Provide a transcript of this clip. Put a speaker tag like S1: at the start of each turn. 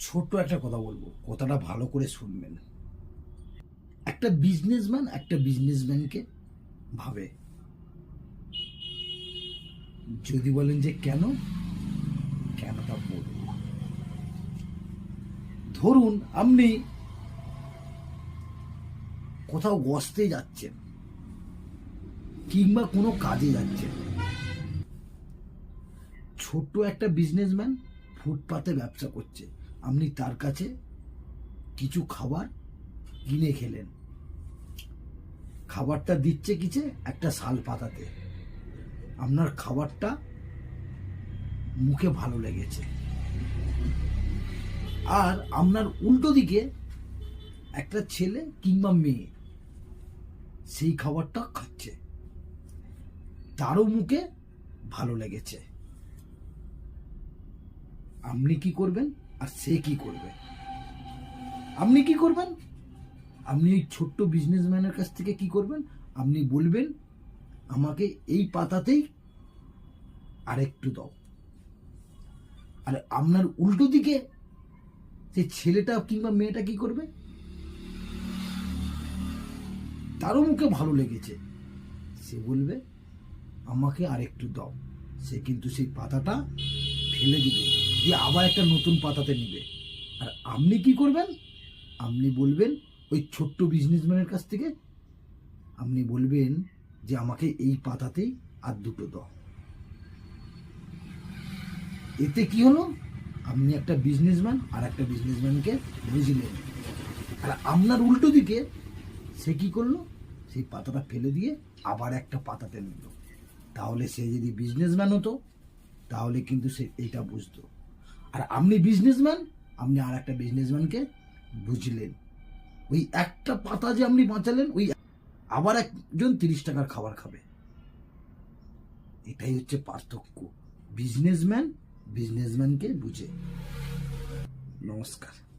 S1: ছোট্ট একটা কথা বলব। কথাটা ভালো করে শুনবেন। একটা বিজনেসম্যান একটা বিজনেসম্যানকে ভাবে। যদি বলেন যে, কেন? কেনটা বলব ধরুন, আপনি কোথাও গস্তে যাচ্ছেন কিংবা কোনো কাজে যাচ্ছেন। ছোট্ট একটা বিজনেসম্যান ফুটপাতে ব্যবসা করছে। আপনি তার কাছে কিছু খাবার কিনে খেলেন। খাবারটা দিচ্ছে কিছে একটা শাল পাতাতে। আপনার খাবারটা মুখে ভালো লেগেছে। আর আপনার উল্টো দিকে একটা ছেলে কিংবা মেয়ে সেই খাবারটা খাচ্ছে। তারও মুখে ভালো লেগেছে। আপনি কি করবেন? আর সে কি করবে? আপনি কি করবেন? আপনি ওই ছোট্ট বিজনেসম্যানের কাছ থেকে কি করবেন? আপনি বলবেন, আমাকে এই পাতাতেই আরেকটু দাও। আর আপনার উল্টো দিকে সেই ছেলেটা কিংবা মেয়েটা কি করবে? তারও মুখে ভালো লেগেছে। সে বলবে, আমাকে আরেকটু দাও। সে কিন্তু সেই পাতাটা ফেলে দিবে, দিয়ে আবার একটা নতুন পাতাতে নিবে। আর আপনি কি করবেন? আপনি বলবেন, ওই ছোট্ট বিজনেসম্যানের কাছ থেকে আপনি বলবেন যে, আমাকে এই পাতাতেই আর দুটো দাও। এতে কি হলো? আপনি একটা বিজনেসম্যান আর একটা বিজনেসম্যানকে বুঝলেন। আর আপনার উল্টো দিকে সে কি করল? সেই পাতাটা ফেলে দিয়ে আবার একটা পাতাতে নিল। তাহলে সে যদি বিজনেসম্যান হতো তাহলে কিন্তু সে এটা বুঝতো। আর আপনি বিজনেসম্যান আপনি আর একটা বিজনেসম্যানকে বুঝলেন। ওই একটা পাতা যে আপনি বাঁচালেন, ওই আবার একজন তিরিশ টাকার খাবার খাবে। এটাই হচ্ছে পার্থক্য। বিজনেসম্যান বিজনেসম্যানকে বুঝে। নমস্কার।